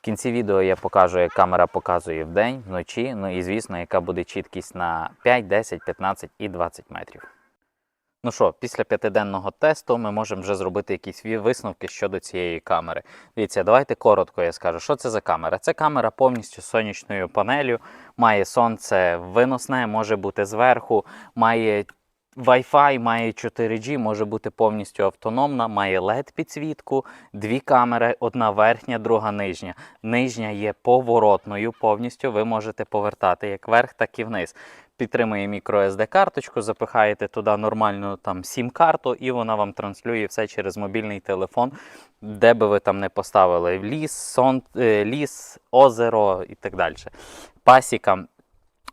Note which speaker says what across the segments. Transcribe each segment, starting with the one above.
Speaker 1: В кінці відео я покажу, як камера показує вдень, вночі, ну і звісно, яка буде чіткість на 5, 10, 15 і 20 метрів. Ну що, після п'ятиденного тесту ми можемо вже зробити якісь висновки щодо цієї камери. Дивіться, давайте коротко я скажу, що це за камера. Це камера повністю з сонячною панелью, має сонце виносне, може бути зверху, має Wi-Fi, має 4G, може бути повністю автономна, має LED-підсвітку, дві камери, одна верхня, друга нижня. Нижня є поворотною повністю, ви можете повертати як вверх, так і вниз. Підтримує microSD карточку, запихаєте туди нормальну там сім-карту, і вона вам транслює все через мобільний телефон, де би ви там не поставили ліс, сон, е, ліс, озеро і так далі. Пасіка.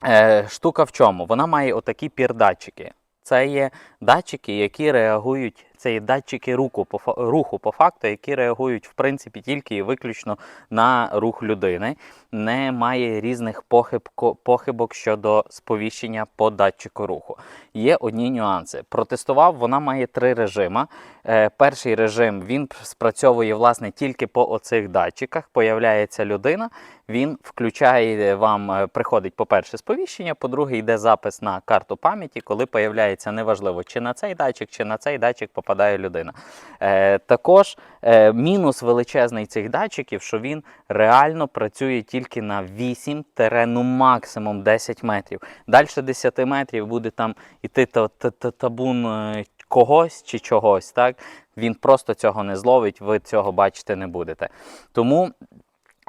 Speaker 1: Е, штука в чому? Вона має отакі пірдатчики. Це є датчики, які реагують, це є датчики руху по, руху по факту, які реагують в принципі тільки і виключно на рух людини. Немає різних похибко, похибок щодо сповіщення по датчику руху. Є одні нюанси. Протестував, вона має три режими. Е, перший режим він спрацьовує власне тільки по оцих датчиках. Появляється людина, він включає вам, е, приходить, по-перше, сповіщення, по-друге, йде запис на карту пам'яті, коли появляється неважливо, чи на цей датчик, чи на цей датчик попадає людина. Е, також е, мінус величезний цих датчиків, що він реально працює тільки на 8 ну максимум 10 метрів. Далі 10 метрів буде там іти та- та- та- табун е, когось чи чогось, так? Він просто цього не зловить, ви цього бачити не будете. Тому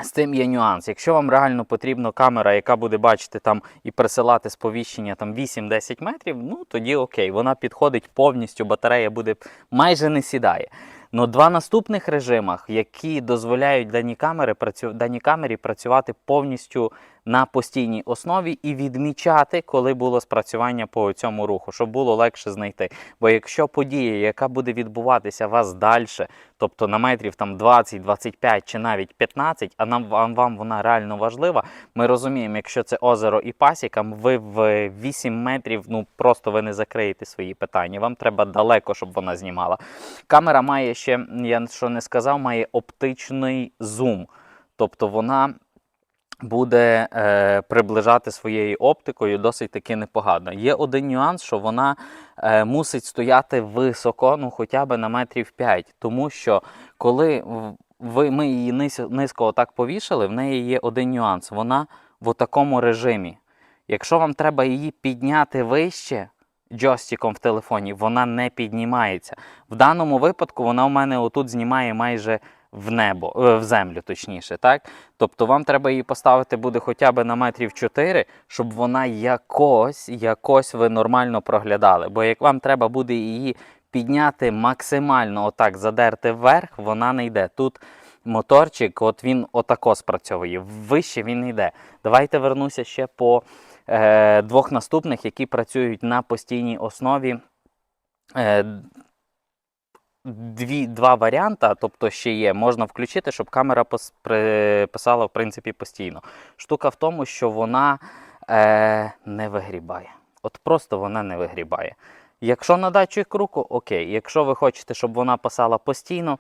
Speaker 1: з цим є нюанс. Якщо вам реально потрібна камера, яка буде бачити там і присилати сповіщення там 8-10 метрів, ну тоді окей, вона підходить повністю, батарея буде майже не сідає. Но два наступних режимах, які дозволяють даній, працю... даній камері працювати повністю на постійній основі і відмічати, коли було спрацювання по цьому руху, щоб було легше знайти. Бо якщо подія, яка буде відбуватися вас далі, тобто на метрів там 20, 25 чи навіть 15, а нам вам, вам вона реально важлива, ми розуміємо, якщо це озеро і пасіка, ви в 8 метрів ну просто ви не закриєте свої питання. Вам треба далеко, щоб вона знімала. Камера має ще, я що не сказав, має оптичний зум. Тобто вона буде е, приближати своєю оптикою досить таки непогано. Є один нюанс, що вона е, мусить стояти високо, ну хоча б на метрів 5, тому що коли ви, ми її низ, низько отак повішали, в неї є один нюанс. Вона в такому режимі. Якщо вам треба її підняти вище джойстиком в телефоні, вона не піднімається. В даному випадку вона у мене отут знімає майже в небо, е, в землю, точніше, так? Тобто вам треба її поставити буде хоча б на метрів 4, щоб вона якось, якось ви нормально проглядали. Бо як вам треба буде її підняти максимально отак, задерти вверх, вона не йде. Тут моторчик, от він отако спрацьовує, вище він йде. Давайте вернуся ще по е, двох наступних, які працюють на постійній основі. Дві, два варіанти, тобто ще є, можна включити, щоб камера писала в принципі постійно. Штука в тому, що вона е, не вигрібає. От просто вона не вигрібає. Якщо на датчик руку, окей. Якщо ви хочете, щоб вона писала постійно,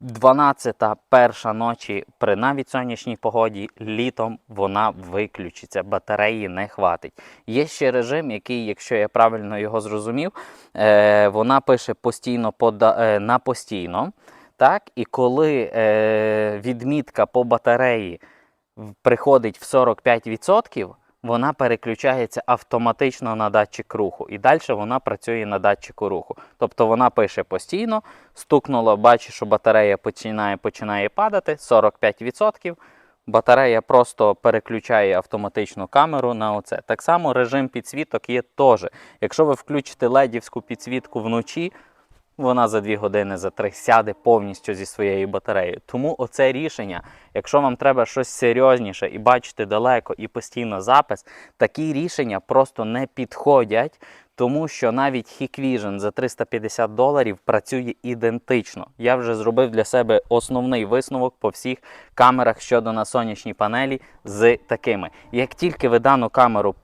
Speaker 1: 12-та перша ночі при навіть сонячній погоді літом вона виключиться, батареї не хватить. Є ще режим, який, якщо я правильно його зрозумів, е, вона пише постійно пода, е, на постійно. Так? І коли е, відмітка по батареї приходить в 45%, вона переключається автоматично на датчик руху. І далі вона працює на датчику руху. Тобто вона пише постійно, стукнуло, бачиш, що батарея починає, починає падати 45%. Батарея просто переключає автоматично камеру на оце. Так само режим підсвіток є теж. Якщо ви включите ледівську підсвітку вночі, вона за 2 години, за 3 сяде повністю зі своєю батареєю. Тому оце рішення, якщо вам треба щось серйозніше і бачити далеко і постійно запис, такі рішення просто не підходять, тому що навіть Hikvision за 350 доларів працює ідентично. Я вже зробив для себе основний висновок по всіх камерах щодо на сонячній панелі з такими. Як тільки ви дану камеру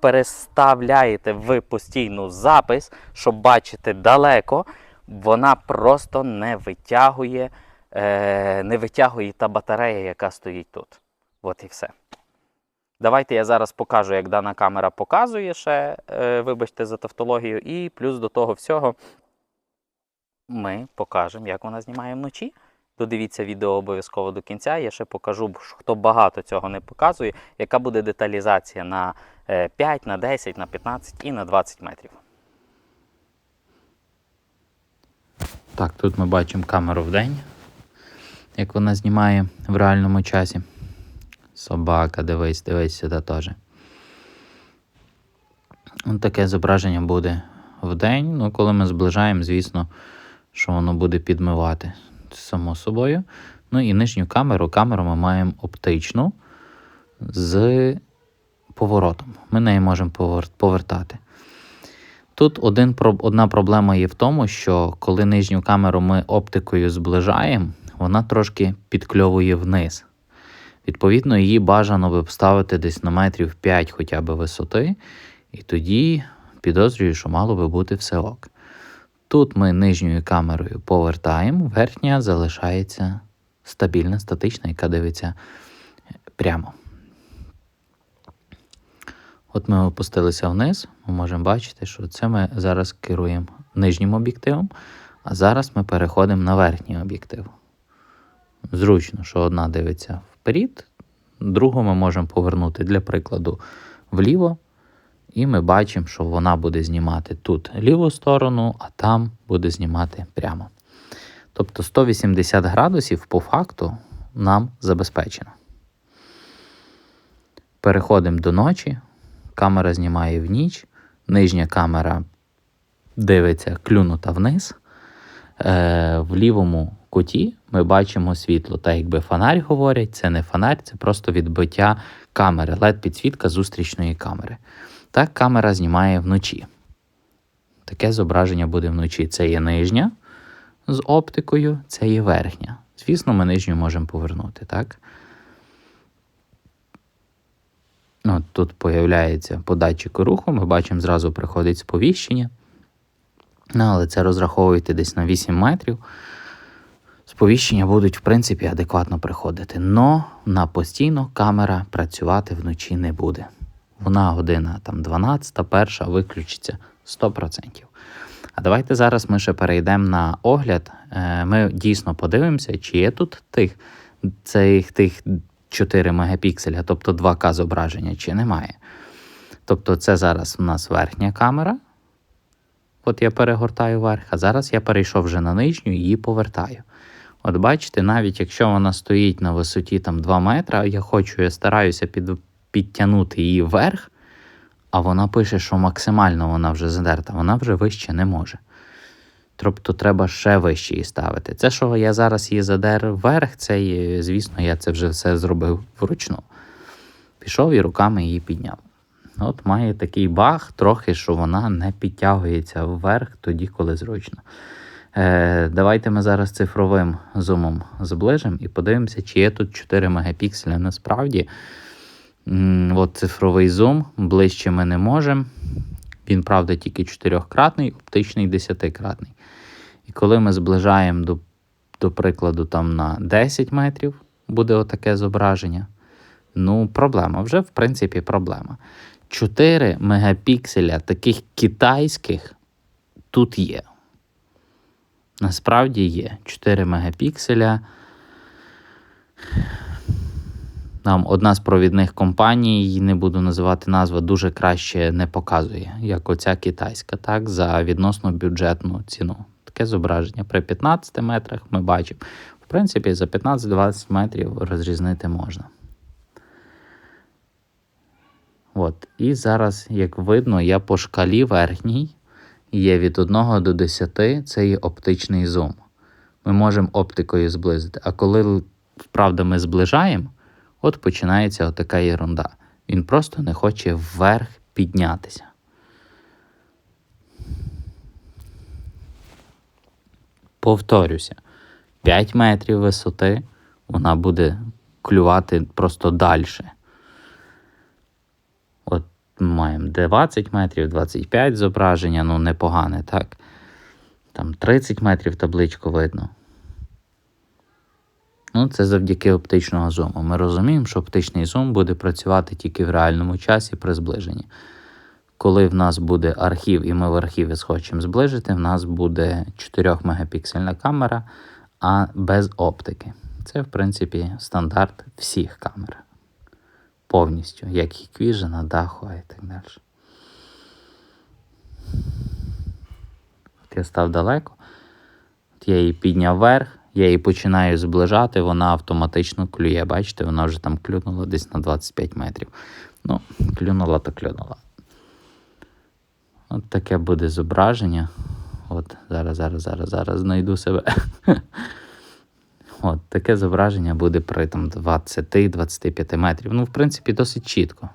Speaker 1: переставляєте в постійну запис, щоб бачити далеко, вона просто не витягує е, не витягує та батарея, яка стоїть тут. От і все. Давайте я зараз покажу, як дана камера показує ще, е, вибачте за тавтологію, і плюс до того всього ми покажемо, як вона знімає вночі. Додивіться відео обов'язково до кінця. Я ще покажу, хто багато цього не показує, яка буде деталізація на е, 5, на 10, на 15 і на 20 метрів. Так, тут ми бачимо камеру в день, як вона знімає в реальному часі. Собака, дивись, дивись сюди теж. Ось таке зображення буде в день. Ну, коли ми зближаємо, звісно, що воно буде підмивати само собою. Ну і нижню камеру. Камеру ми маємо оптичну з поворотом. Ми неї можемо повертати. Тут один, одна проблема є в тому, що коли нижню камеру ми оптикою зближаємо, вона трошки підкльовує вниз. Відповідно, її бажано би вставити десь на метрів 5 хоча б висоти, і тоді підозрюю, що мало би бути все ок. Тут ми нижньою камерою повертаємо, верхня залишається стабільна, статична, яка дивиться прямо. От ми опустилися вниз, ми можемо бачити, що це ми зараз керуємо нижнім об'єктивом, а зараз ми переходимо на верхній об'єктив. Зручно, що одна дивиться вперед, другу ми можемо повернути, для прикладу, вліво, і ми бачимо, що вона буде знімати тут ліву сторону, а там буде знімати прямо. Тобто 180 градусів по факту нам забезпечено. Переходимо до ночі. Камера знімає в ніч, нижня камера дивиться клюнута вниз. Е, в лівому куті ми бачимо світло. Та якби фонарь говорять, це не фонарь, це просто відбиття камери, led підсвітка зустрічної камери. Так камера знімає вночі. Таке зображення буде вночі. Це є нижня з оптикою, це є верхня. Звісно, ми нижню можемо повернути, так? От тут появляється по датчику руху, ми бачимо, зразу приходить сповіщення. Ну, але це розраховуйте десь на 8 метрів. Сповіщення будуть, в принципі, адекватно приходити. Но на постійно камера працювати вночі не буде. Вона година там 12, перша виключиться 100%. А давайте зараз ми ще перейдемо на огляд. Е, Ми дійсно подивимося, чи є тут тих, цих тих 4 мегапікселя, тобто 2К зображення, чи немає. Тобто, це зараз у нас верхня камера. От я перегортаю вверх, а зараз я перейшов вже на нижню і її повертаю. От бачите, навіть якщо вона стоїть на висоті там 2 метри, я хочу, я стараюся під, підтягнути її вверх, а вона пише, що максимально вона вже задерта, вона вже вище не може. Тобто треба ще вище її ставити. Це, що я зараз її задер вверх, це, звісно, я це вже все зробив вручну. Пішов і руками її підняв. От має такий баг, трохи, що вона не підтягується вверх тоді, коли зручно. Е, Давайте ми зараз цифровим зумом зближимо і подивимося, чи є тут 4 мегапікселя насправді. От цифровий зум, ближче ми не можемо. Він, правда, тільки 4-кратний, оптичний 10-кратний. І коли ми зближаємо до, до прикладу, там на 10 метрів буде отаке зображення. Ну, проблема. Вже, в принципі, проблема. 4 мегапікселя таких китайських тут є. Насправді є 4 мегапікселя. Нам одна з провідних компаній, не буду називати назву, дуже краще не показує, як оця китайська, так, за відносно бюджетну ціну. Таке зображення при 15 метрах ми бачимо. В принципі, за 15-20 метрів розрізнити можна. От. І зараз, як видно, я по шкалі верхній є від 1 до 10, це є оптичний зум. Ми можемо оптикою зблизити. А коли, правда, ми зближаємо, от починається отака єрунда. Він просто не хоче вверх піднятися. Повторюся, 5 метрів висоти вона буде клювати просто далі. Маємо 20 метрів, 25 зображення, ну непогане, так? Там 30 метрів табличку видно. Ну, це завдяки оптичного зуму. Ми розуміємо, що оптичний зум буде працювати тільки в реальному часі при зближенні. Коли в нас буде архів, і ми в архіві схочемо зближити, в нас буде 4 мегапіксельна камера, а без оптики. Це, в принципі, стандарт всіх камер. Повністю, як Hikvision, Daho і так далі. От я став далеко. От я її підняв вверх, я її починаю зближати, вона автоматично клює. Бачите, вона вже там клюнула десь на 25 метрів. Ну, клюнула то клюнула. От таке буде зображення. От зараз, зараз, зараз, зараз знайду себе. От таке зображення буде при там 20-25 метрів. Ну, в принципі, досить чітко.